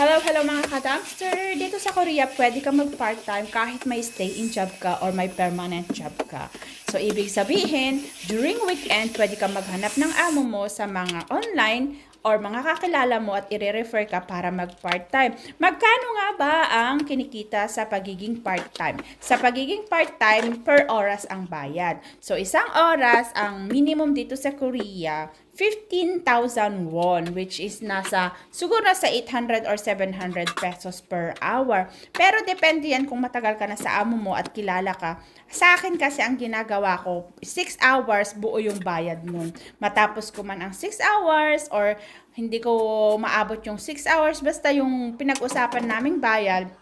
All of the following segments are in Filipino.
Hello, hello mga ka-dumpster! Dito sa Korea, pwede ka mag-part-time kahit may stay-in job ka or may permanent job ka. So, ibig sabihin, during weekend, pwede ka maghanap ng amo mo sa mga online or mga kakilala mo at i-refer ka para mag-part-time. Magkano nga ba ang kinikita sa pagiging part-time? Sa pagiging part-time, per oras ang bayad. So, isang oras, ang minimum dito sa Korea, 15,000 won, which is nasa, siguro nasa 800 or 700 pesos per hour. Pero depende yan kung matagal ka na sa amo mo at kilala ka. Sa akin kasi ang ginagawa ko, 6 hours buo yung bayad nun. Matapos ko man ang 6 hours or hindi ko maabot yung 6 hours, basta yung pinag-usapan naming bayad,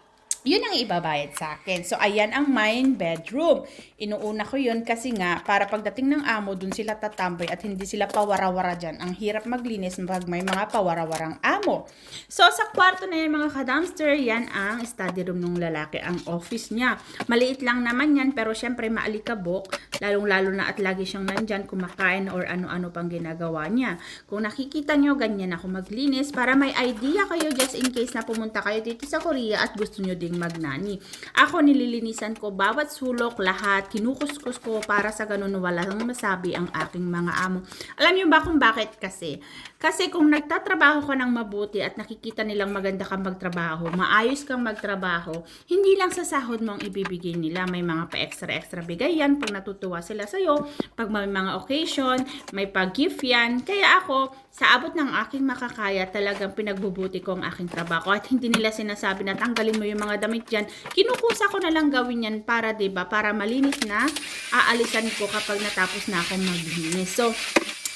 yun ang ibabayad sa akin. So, ayan ang main bedroom. Inuuna ko yun kasi nga, para pagdating ng amo, dun sila tatambay at hindi sila pawara-wara dyan. Ang hirap maglinis pag may mga pawara-warang amo. So, sa kwarto na yan mga ka-dumpster, yan ang study room ng lalaki, ang office niya. Maliit lang naman yan, pero syempre maalikabok, lalong-lalo na at lagi siyang nandyan, kumakain or ano-ano pang ginagawa niya. Kung nakikita nyo, ganyan ako maglinis para may idea kayo just in case na pumunta kayo dito sa Korea at gusto nyo ding magnani. Ako nililinisan ko bawat sulok, lahat, kinukuskus ko para sa ganun walang masabi ang aking mga amo. Alam niyo ba kung bakit kasi? Kasi kung nagtatrabaho ka ng mabuti at nakikita nilang maganda kang magtrabaho, maayos kang magtrabaho, hindi lang sa sahod mo ibibigay nila. May mga pa-extra-extra bigay yan pag natutuwa sila sa'yo, pag may mga occasion, may pag-gift yan. Kaya ako, sa abot ng aking makakaya, talagang pinagbubuti ko ang aking trabaho at hindi nila sinasabi na tanggalin mo yung mga damit dyan. Kinukusa ko na lang gawin yan para, ba para malinis na aalisan ko kapag natapos na akong maglinis. So,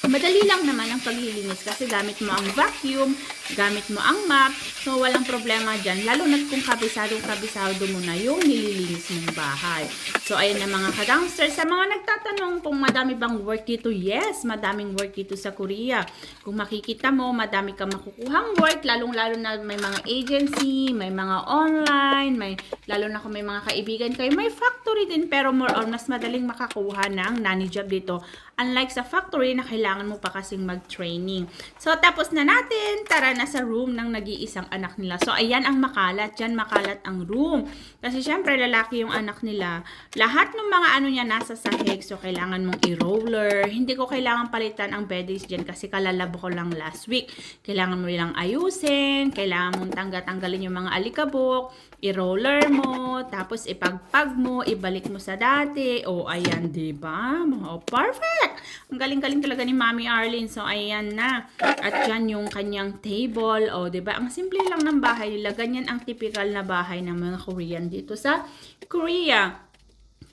Madali lang naman ang paglilinis kasi gamit mo ang vacuum, gamit mo ang mop, so walang problema dyan. Lalo na kung kabisado-kabisado mo na yung nililinis mong bahay. So, ayan na mga ka-dumpster. Sa mga nagtatanong kung madami bang work dito, yes, madaming work dito sa Korea. Kung makikita mo, madami kang makukuhang work, lalong-lalo na may mga agency, may mga online, may, lalo na kung may mga kaibigan kayo, may factory din, pero more on, mas madaling makakuha ng nanny job dito. Unlike sa factory na kailangan mo pa kasing mag-training. So, tapos na natin. Tara na sa room ng nag-iisang anak nila. So, ayan ang makalat. Diyan makalat ang room. Kasi syempre, lalaki yung anak nila. Lahat ng mga ano niya nasa sahig. So, kailangan mong i-roller. Hindi ko kailangan palitan ang beddings dyan kasi kalalabo ko lang last week. Kailangan mo nilang ayusin. Kailangan mong tangga-tanggalin yung mga alikabok. I-roller mo. Tapos, ipagpag mo. Ibalik mo sa dati. O, ayan, diba? Oh, perfect! Ang galing-galing talaga ni Mami Arlene. So, ayan na. At dyan yung kanyang table. O, ba diba? Ang simple lang ng bahay nila. Ganyan ang typical na bahay ng mga Korean dito sa Korea.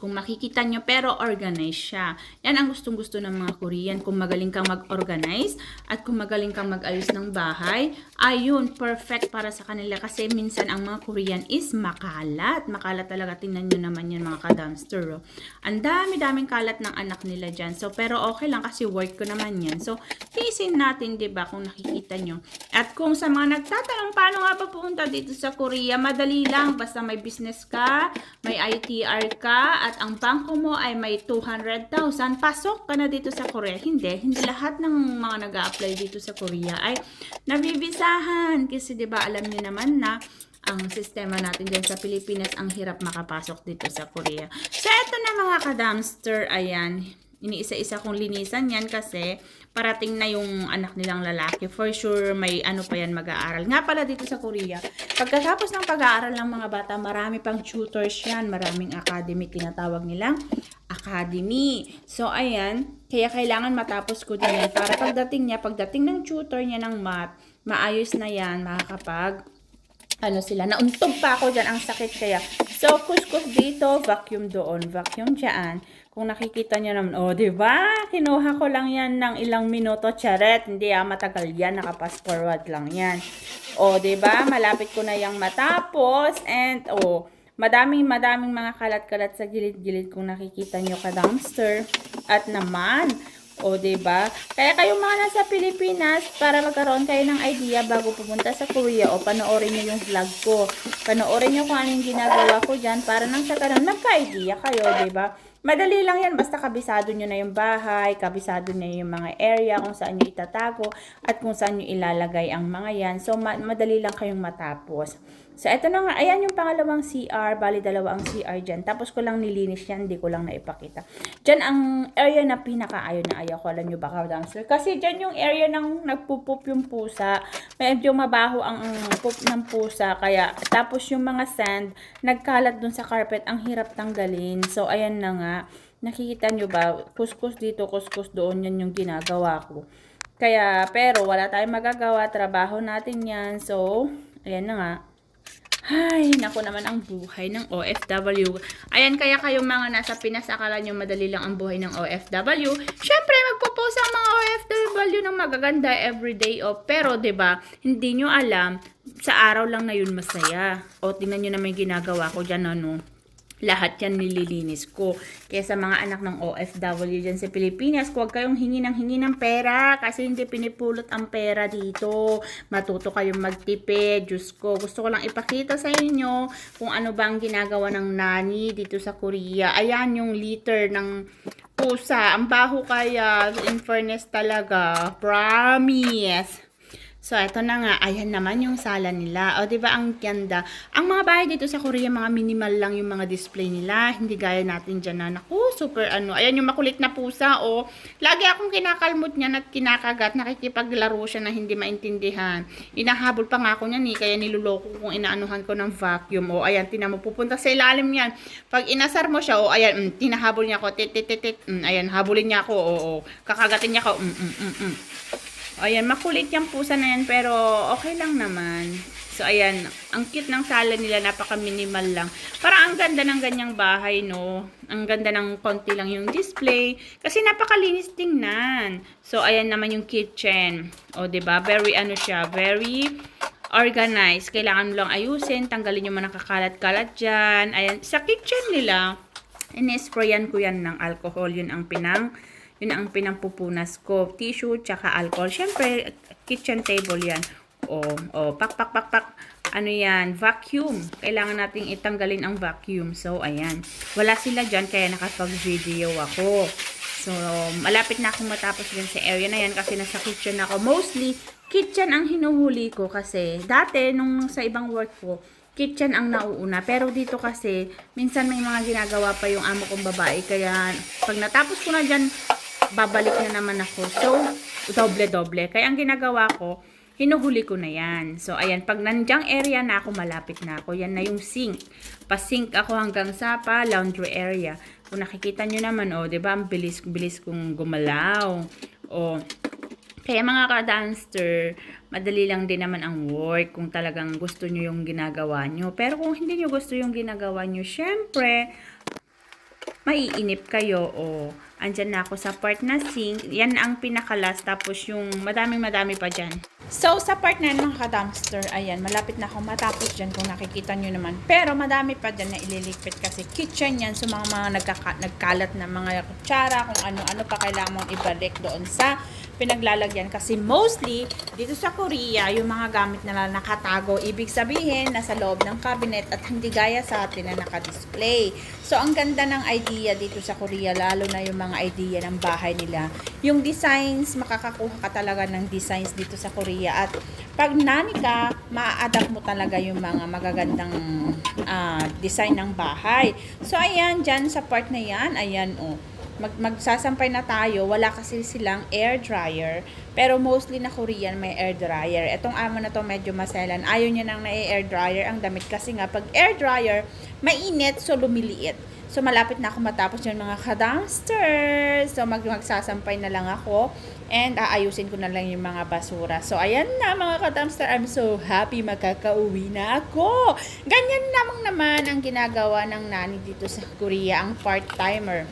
Kung makikita nyo, pero organized siya. Yan ang gustong-gusto ng mga Korean. Kung magaling kang mag-organize at kung magaling kang mag-ayos ng bahay, ayun, perfect para sa kanila. Kasi minsan ang mga Korean is makalat. Makalat talaga. Tingnan nyo naman yan mga ka-dumpster. Oh. Ang dami-daming kalat ng anak nila dyan. So, pero okay lang kasi work ko naman yan. So, tiisin natin, ba diba, kung nakikita nyo. At kung sa mga nagtatanong, paano nga ba pupunta dito sa Korea? Madali lang. Basta may business ka, may ITR ka, at ang bangko mo ay may 200,000, pasok ka na dito sa Korea. Hindi, hindi lahat ng mga nag apply dito sa Korea ay nabibisahan. Kasi ba alam niyo naman na ang sistema natin dyan sa Pilipinas, ang hirap makapasok dito sa Korea. So, ito na mga ka-dumpster, ayan, iniisa-isa kong linisan yan kasi parating na yung anak nilang lalaki. For sure, may ano pa yan mag-aaral. Nga pala dito sa Korea, pagkatapos ng pag-aaral ng mga bata, marami pang tutors yan, maraming academy, tinatawag nilang academy. So, ayan, kaya kailangan matapos ko din yan para pagdating niya, pagdating ng tutor niya ng math, maayos na yan, makakapag ano sila, nauntog pa ako dyan, ang sakit kaya. So, kuskus dito, vacuum doon, vacuum dyan. Kung nakikita niyo naman, oh, di ba? Kinuha ko lang yan ng ilang minuto, charet. Hindi ah, matagal yan, nakapass forward lang yan. Oh, di ba? Malapit ko na yang matapos and oh, madaming madaming mga kalat-kalat sa gilid-gilid kung nakikita niyo ka dumpster. At naman, o, ba diba? Kaya kayo mga nasa Pilipinas, para magkaroon kayo ng idea bago pumunta sa Korea, o panoorin nyo yung vlog ko. Panoorin nyo kung anong ginagawa ko dyan, para nang sa karoon, nagka-idea kayo, ba diba? Madali lang yan, basta kabisado nyo na yung bahay, kabisado na yung mga area kung saan nyo itatago at kung saan nyo ilalagay ang mga yan. So, ma- madali lang kayong matapos. So, eto na nga, ayan yung pangalawang CR, bali dalawa ang CR dyan. Tapos ko lang nilinis yan, hindi ko lang naipakita. Dyan ang area na pinakaayaw na ayaw ko, alam nyo ba, dumpster? Kasi dyan yung area ng nagpupup yung pusa. Medyo mabaho ang poop ng pusa, kaya tapos yung mga sand, nagkalat dun sa carpet, ang hirap tanggalin. So, ayan na nga. Nakikita nyo ba, kuskus dito, kuskus doon, yan yung ginagawa ko. Kaya, pero wala tayong magagawa, trabaho natin yan. So, ayan na nga. Ay, nako naman ang buhay ng OFW. Ayan, kaya kayong mga nasa Pinas, akala nyo madali lang ang buhay ng OFW. Siyempre, magpo-post ang mga OFW ng magaganda everyday. O, pero, 'di ba hindi nyo alam, sa araw lang na yun masaya. O, tingnan nyo naman yung ginagawa ko dyan, ano lahat yan nililinis ko. Kaya mga anak ng OFW dyan sa Pilipinas, huwag kayong hingi ng hingi ng pera kasi hindi pinipulot ang pera dito. Matuto kayong magtipid. Diyos ko, gusto ko lang ipakita sa inyo kung ano ba ang ginagawa ng nani dito sa Korea. Ayan yung liter ng pusa. Ang baho kaya. In fairness talaga. Promise. So, eto na nga. Ayan naman yung sala nila. O, di ba ang ganda. Ang mga bahay dito sa Korea, mga minimal lang yung mga display nila. Hindi gaya natin dyan na, naku, super ano. Ayan yung makulit na pusa, o. Lagi akong kinakalmot niyan at kinakagat. Nakikipaglaro siya na hindi maintindihan. Inahabol pa nga ako niyan, eh. Kaya niluloko kung inaanuhan ko ng vacuum. O, ayan, tinan mo, pupunta sa ilalim yan. Pag inasar mo siya, o, ayan, mm, tinahabol niya ako. Tit, tit, tit. Mm, ayan, habulin niya ako, o, o. Kakagatin niya ako. Mm, mm, mm, mm. Ayan, makulit yung pusa na yan, pero okay lang naman. So, ayan, ang cute ng sala nila, napaka-minimal lang. Parang ang ganda ng ganyang bahay, no? Ang ganda ng konti lang yung display. Kasi napakalinis tingnan. So, ayan naman yung kitchen. O, ba diba? Very, ano siya, very organized. Kailangan mo lang ayusin, tanggalin yung mga nakakalat-kalat dyan. Ayan, sa kitchen nila, inisprayan ko yan ng alcohol. Yun ang pinang yun ang pinampupunas ko. Tissue, tsaka alcohol. Siyempre, kitchen table yan. O, o, pak, pak, pak, pak. Ano yan? Vacuum. Kailangan nating itanggalin ang vacuum. So, ayan. Wala sila dyan, kaya nakapag-video ako. So, malapit na akong matapos dyan sa area na yan kasi nasa kitchen ako. Mostly, kitchen ang hinuhuli ko kasi dati, nung sa ibang work ko, kitchen ang nauuna. Pero dito kasi, minsan may mga ginagawa pa yung amo kong babae. Kaya, pag natapos ko na dyan, babalik na naman ako. So, doble-doble. Kaya ang ginagawa ko, hinuhuli ko na yan. So, ayan, pag nandiyan area na ako, malapit na ako. Yan na yung sink. Pa-sink ako hanggang sa pa laundry area. Kung nakikita nyo naman, oh, di ba, ang bilis-bilis kong gumalaw. Oh, kaya mga ka-dancer, madali lang din naman ang work kung talagang gusto nyo yung ginagawa nyo. Pero kung hindi nyo gusto yung ginagawa nyo, syempre, maiinip kayo o andyan na ako sa part na sink. Yan ang pinakalas tapos yung madaming madami pa dyan. So, sa part na mga ka-dumpster, ayan, malapit na ako matapos dyan kung nakikita nyo naman. Pero madami pa dyan na ililigpit kasi kitchen yan. So, mga, mga nagkaka, nagkalat na mga kutsara, kung ano-ano pa kailangan mong ibalik doon sa pinaglalagyan. Kasi mostly, dito sa Korea, yung mga gamit nila nakatago. Ibig sabihin, nasa loob ng cabinet at hindi gaya sa atin na nakadisplay. So, ang ganda ng idea dito sa Korea, lalo na yung mga idea ng bahay nila. Yung designs, makakakuha ka talaga ng designs dito sa Korea. At pag nani ka, ma-adapt mo talaga yung mga magagandang ah, design ng bahay. So, ayan, dyan sa part na yan, ayan, oh mag magsasampay na tayo, wala kasi silang air dryer. Pero mostly na Korean may air dryer. Etong amo na to medyo maselan. Ayaw niya nang na-air dryer ang damit kasi nga pag air dryer, mainit so lumiliit. So malapit na ako matapos yung mga ka-dumpsters. So mag magsasampay na lang ako and aayusin ko na lang yung mga basura. So ayan na mga ka-dumpster, I'm so happy makakauwi na ako. Ganyan namang naman ang ginagawa ng nani dito sa Korea, ang part-timer.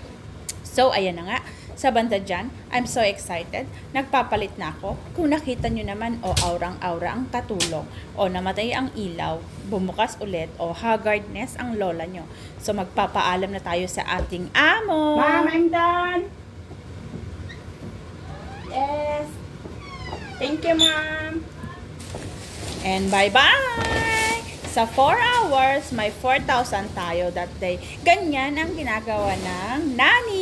So, ayan na nga. Sa banda dyan, I'm so excited. Nagpapalit na ako. Kung nakita nyo naman, o aurang-aura ang katulong, o namatay ang ilaw, bumukas ulit, o haggardness ang lola nyo. So, magpapaalam na tayo sa ating amo. Ma'am, I'm done. Yes. Thank you, ma'am. And bye-bye! Sa 4 hours, may 4,000 tayo that day. Ganyan ang ginagawa ng nani.